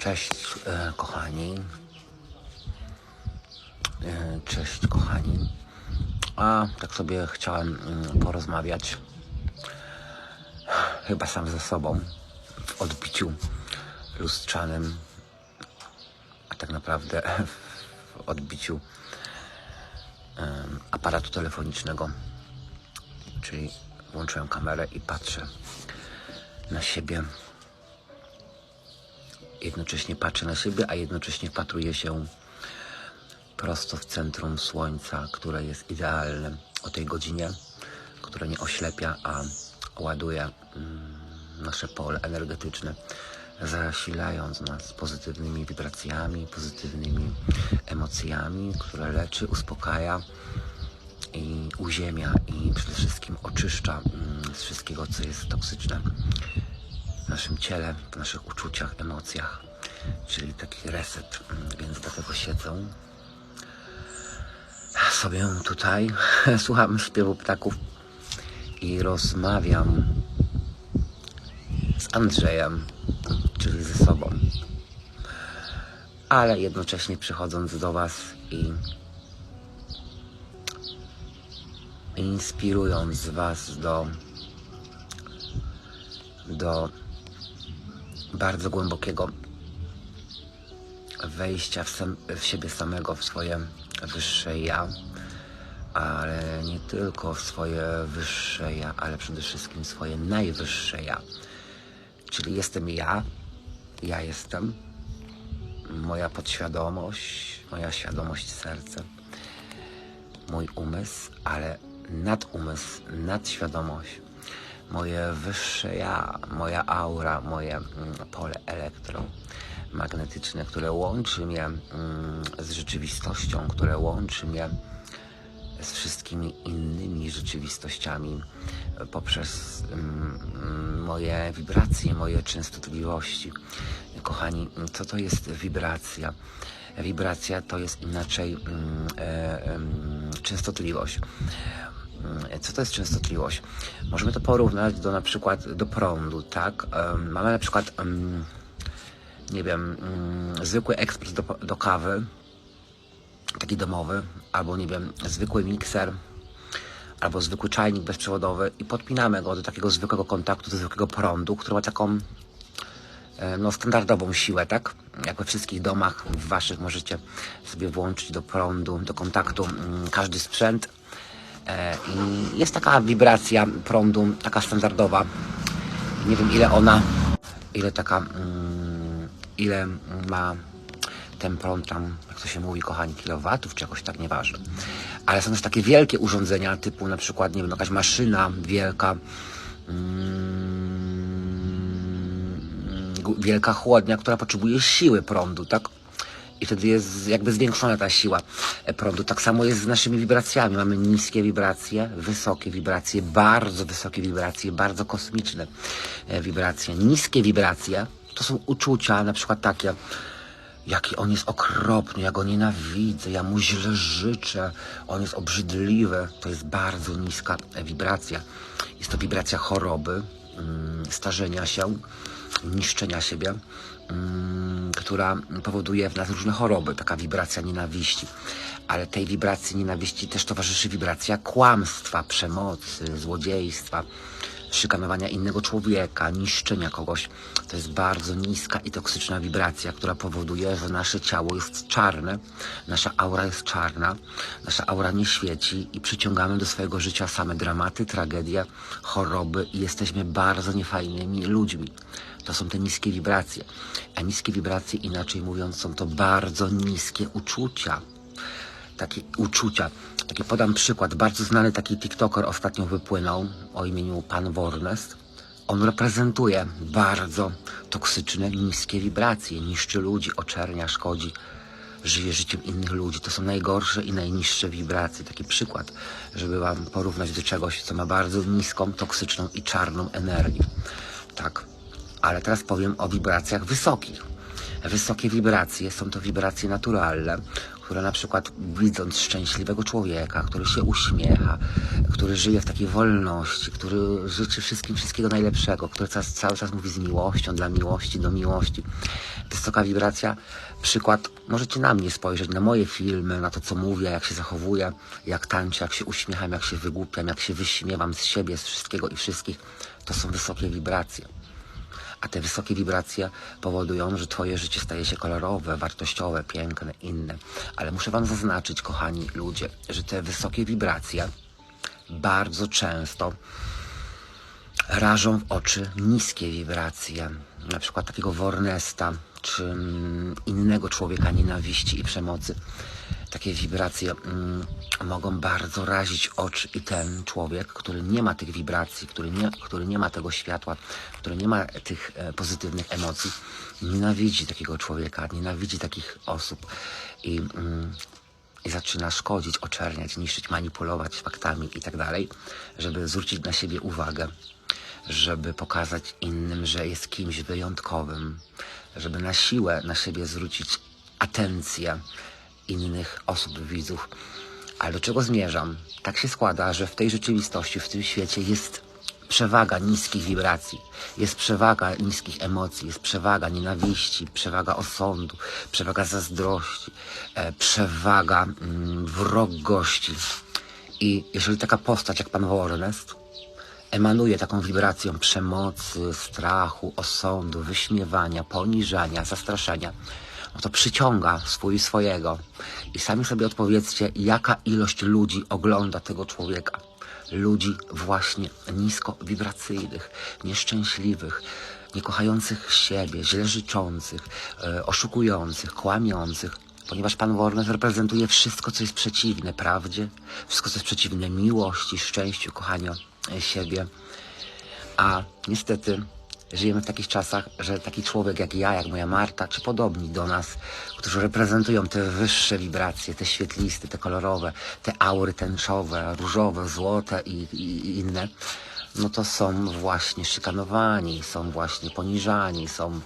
Cześć e, kochani. E, cześć kochani. A tak sobie chciałem mm, porozmawiać chyba sam ze sobą w odbiciu lustrzanym, a tak naprawdę w odbiciu aparatu telefonicznego. Czyli włączyłem kamerę i patrzę na siebie jednocześnie patrzę na siebie, a jednocześnie wpatruję się prosto w centrum słońca, które jest idealne o tej godzinie, które nie oślepia, a ładuje mm, nasze pole energetyczne, zasilając nas pozytywnymi wibracjami, pozytywnymi emocjami, które leczy, uspokaja i uziemia i przede wszystkim oczyszcza mm, z wszystkiego, co jest toksyczne naszym ciele, w naszych uczuciach, emocjach, czyli taki reset. Mm, Więc dlatego siedzę sobie tutaj, słucham śpiewu ptaków i rozmawiam z Andrzejem, czyli ze sobą. Ale jednocześnie przychodząc do Was i inspirując Was do, do bardzo głębokiego wejścia w, sam, w siebie samego, w swoje wyższe ja, ale nie tylko w swoje wyższe ja, ale przede wszystkim swoje najwyższe ja. Czyli jestem ja, ja jestem, moja podświadomość, moja świadomość, serce, mój umysł, ale nadumysł, nadświadomość, moje wyższe ja, moja aura, moje mm, pole elektromagnetyczne, które łączy mnie mm, z rzeczywistością, które łączy mnie z wszystkimi innymi rzeczywistościami poprzez mm, moje wibracje, moje częstotliwości. Kochani, co to jest wibracja? Wibracja to jest inaczej e, częstotliwość. Mm, Co to jest częstotliwość? Możemy to porównać do na przykład do prądu, tak? Mamy na przykład, nie wiem, mm, zwykły ekspres do, do kawy, taki domowy, albo nie wiem, zwykły mikser, albo zwykły czajnik bezprzewodowy i podpinamy go do takiego zwykłego kontaktu, do zwykłego prądu, który ma taką e, no, standardową siłę, tak? Jak we wszystkich domach w waszych możecie sobie włączyć do prądu, do kontaktu mm, każdy sprzęt. E, I jest taka wibracja prądu, taka standardowa. Nie wiem ile ona, ile taka, mm, ile ma ten prąd tam, jak to się mówi, kochani, kilowatów, czy jakoś tak, nieważne. Ale są też takie wielkie urządzenia, typu na przykład, nie wiem, jakaś maszyna wielka, mm, wielka chłodnia, która potrzebuje siły prądu, tak? I wtedy jest jakby zwiększona ta siła e, prądu. Tak samo jest z naszymi wibracjami. Mamy niskie wibracje, wysokie wibracje, bardzo wysokie wibracje, bardzo kosmiczne e, wibracje. Niskie wibracje to są uczucia, na przykład takie, jaki on jest okropny, ja go nienawidzę, ja mu źle życzę, on jest obrzydliwy. To jest bardzo niska wibracja. Jest to wibracja choroby, starzenia się, niszczenia siebie, mm, która powoduje w nas różne choroby, taka wibracja nienawiści. Ale tej wibracji nienawiści też towarzyszy wibracja kłamstwa, przemocy, złodziejstwa, szykanowania innego człowieka, niszczenia kogoś. To jest bardzo niska i toksyczna wibracja, która powoduje, że nasze ciało jest czarne, nasza aura jest czarna, nasza aura nie świeci i przyciągamy do swojego życia same dramaty, tragedie, choroby i jesteśmy bardzo niefajnymi ludźmi. To są te niskie wibracje. A niskie wibracje, inaczej mówiąc, są to bardzo niskie uczucia takie uczucia. Taki podam przykład. Bardzo znany taki TikToker ostatnio wypłynął o imieniu Pan Warnest. On reprezentuje bardzo toksyczne, niskie wibracje. Niszczy ludzi, oczernia, szkodzi. Żyje życiem innych ludzi. To są najgorsze i najniższe wibracje. Taki przykład, żeby Wam porównać do czegoś, co ma bardzo niską, toksyczną i czarną energię. Tak. Ale teraz powiem o wibracjach wysokich. Wysokie wibracje są to wibracje naturalne, które na przykład widząc szczęśliwego człowieka, który się uśmiecha, który żyje w takiej wolności, który życzy wszystkim wszystkiego najlepszego, który cały, czas mówi z miłością, dla miłości, do miłości. Wysoka wibracja, przykład, możecie na mnie spojrzeć, na moje filmy, na to co mówię, jak się zachowuję, jak tańczę, jak się uśmiecham, jak się wygłupiam, jak się wyśmiewam z siebie, z wszystkiego i wszystkich. To są wysokie wibracje. A te wysokie wibracje powodują, że Twoje życie staje się kolorowe, wartościowe, piękne, inne. Ale muszę Wam zaznaczyć, kochani ludzie, że te wysokie wibracje bardzo często rażą w oczy niskie wibracje. Na przykład takiego Wornesta, czy mm, innego człowieka nienawiści i przemocy. Takie wibracje mm, mogą bardzo razić oczy i ten człowiek, który nie ma tych wibracji, który nie, który nie ma tego światła, który nie ma tych e, pozytywnych emocji, nienawidzi takiego człowieka, nienawidzi takich osób i, mm, i zaczyna szkodzić, oczerniać, niszczyć, manipulować faktami i tak dalej, żeby zwrócić na siebie uwagę, żeby pokazać innym, że jest kimś wyjątkowym, żeby na siłę na siebie zwrócić atencję innych osób, widzów. Ale do czego zmierzam? Tak się składa, że w tej rzeczywistości, w tym świecie jest przewaga niskich wibracji, jest przewaga niskich emocji, jest przewaga nienawiści, przewaga osądu, przewaga zazdrości, e, przewaga mm, wrogości. I jeżeli taka postać jak pan Warnest emanuje taką wibracją przemocy, strachu, osądu, wyśmiewania, poniżania, zastraszania, no to przyciąga swój swojego. I sami sobie odpowiedzcie, jaka ilość ludzi ogląda tego człowieka. Ludzi właśnie niskowibracyjnych, nieszczęśliwych, niekochających siebie, źle życzących, e, oszukujących, kłamiących. Ponieważ Pan Warner reprezentuje wszystko, co jest przeciwne prawdzie, wszystko, co jest przeciwne miłości, szczęściu, kochaniu e, siebie. A niestety żyjemy w takich czasach, że taki człowiek jak ja, jak moja Marta, czy podobni do nas, którzy reprezentują te wyższe wibracje, te świetliste, te kolorowe, te aury tęczowe, różowe, złote i, i, i inne, no to są właśnie szykanowani, są właśnie poniżani, są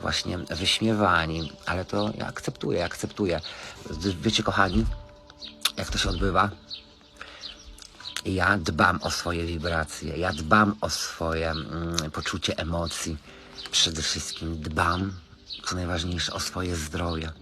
właśnie wyśmiewani, ale to ja akceptuję, akceptuję. Wiecie, kochani, jak to się odbywa? Ja dbam o swoje wibracje, ja dbam o swoje mm, poczucie emocji. Przede wszystkim dbam, co najważniejsze, o swoje zdrowie.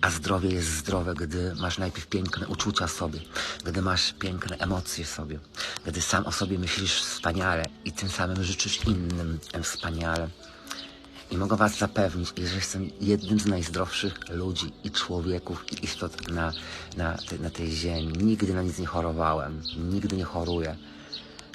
A zdrowie jest zdrowe, gdy masz najpierw piękne uczucia sobie, gdy masz piękne emocje sobie, gdy sam o sobie myślisz wspaniale i tym samym życzysz innym wspaniale. I mogę Was zapewnić, że jestem jednym z najzdrowszych ludzi i człowieków i istot na, na, na tej ziemi. Nigdy na nic nie chorowałem, nigdy nie choruję.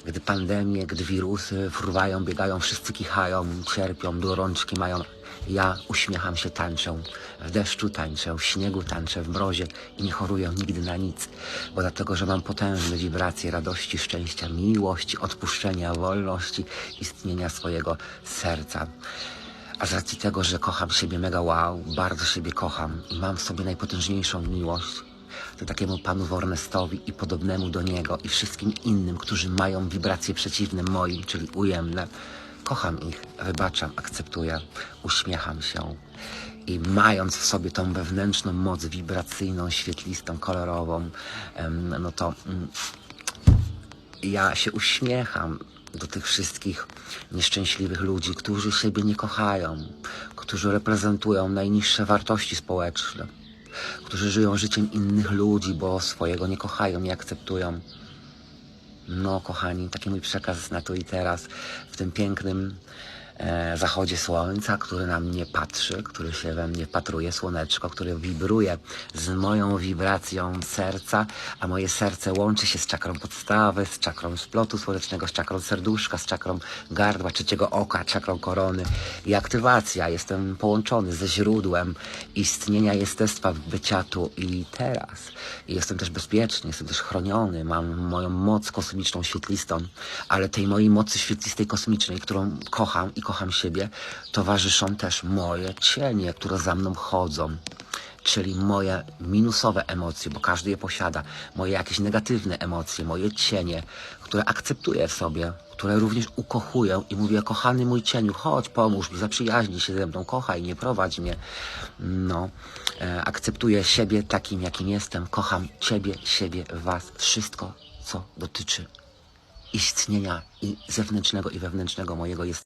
Gdy pandemie, gdy wirusy fruwają, biegają, wszyscy kichają, cierpią, gorączki mają, ja uśmiecham się, tańczę. W deszczu tańczę, w śniegu tańczę, w mrozie i nie choruję nigdy na nic. Bo dlatego, że mam potężne wibracje radości, szczęścia, miłości, odpuszczenia, wolności, istnienia swojego serca. A z racji tego, że kocham siebie mega wow, bardzo siebie kocham i mam w sobie najpotężniejszą miłość, to takiemu panu Wornestowi i podobnemu do niego i wszystkim innym, którzy mają wibracje przeciwne moim, czyli ujemne, kocham ich, wybaczam, akceptuję, uśmiecham się. I mając w sobie tą wewnętrzną moc wibracyjną, świetlistą, kolorową, no to mm, ja się uśmiecham do tych wszystkich nieszczęśliwych ludzi, którzy siebie nie kochają, którzy reprezentują najniższe wartości społeczne, którzy żyją życiem innych ludzi, bo swojego nie kochają, nie akceptują. No, kochani, taki mój przekaz na tu i teraz, w tym pięknym zachodzie słońca, który na mnie patrzy, który się we mnie patruje, słoneczko, które wibruje z moją wibracją serca, a moje serce łączy się z czakrą podstawy, z czakrą splotu słonecznego, z czakrą serduszka, z czakrą gardła, trzeciego oka, czakrą korony i aktywacja. Jestem połączony ze źródłem istnienia jestestwa bycia tu i teraz. I jestem też bezpieczny, jestem też chroniony, mam moją moc kosmiczną, świetlistą, ale tej mojej mocy świetlistej, kosmicznej, którą kocham i kocham siebie, towarzyszą też moje cienie, które za mną chodzą. Czyli moje minusowe emocje, bo każdy je posiada, moje jakieś negatywne emocje, moje cienie, które akceptuję w sobie, które również ukochuję i mówię, kochany mój cieniu, chodź, pomóż mi, zaprzyjaźnij się ze mną, kochaj, nie prowadź mnie. No, e, akceptuję siebie takim, jakim jestem, kocham ciebie, siebie, was, wszystko, co dotyczy istnienia i zewnętrznego i wewnętrznego mojego jest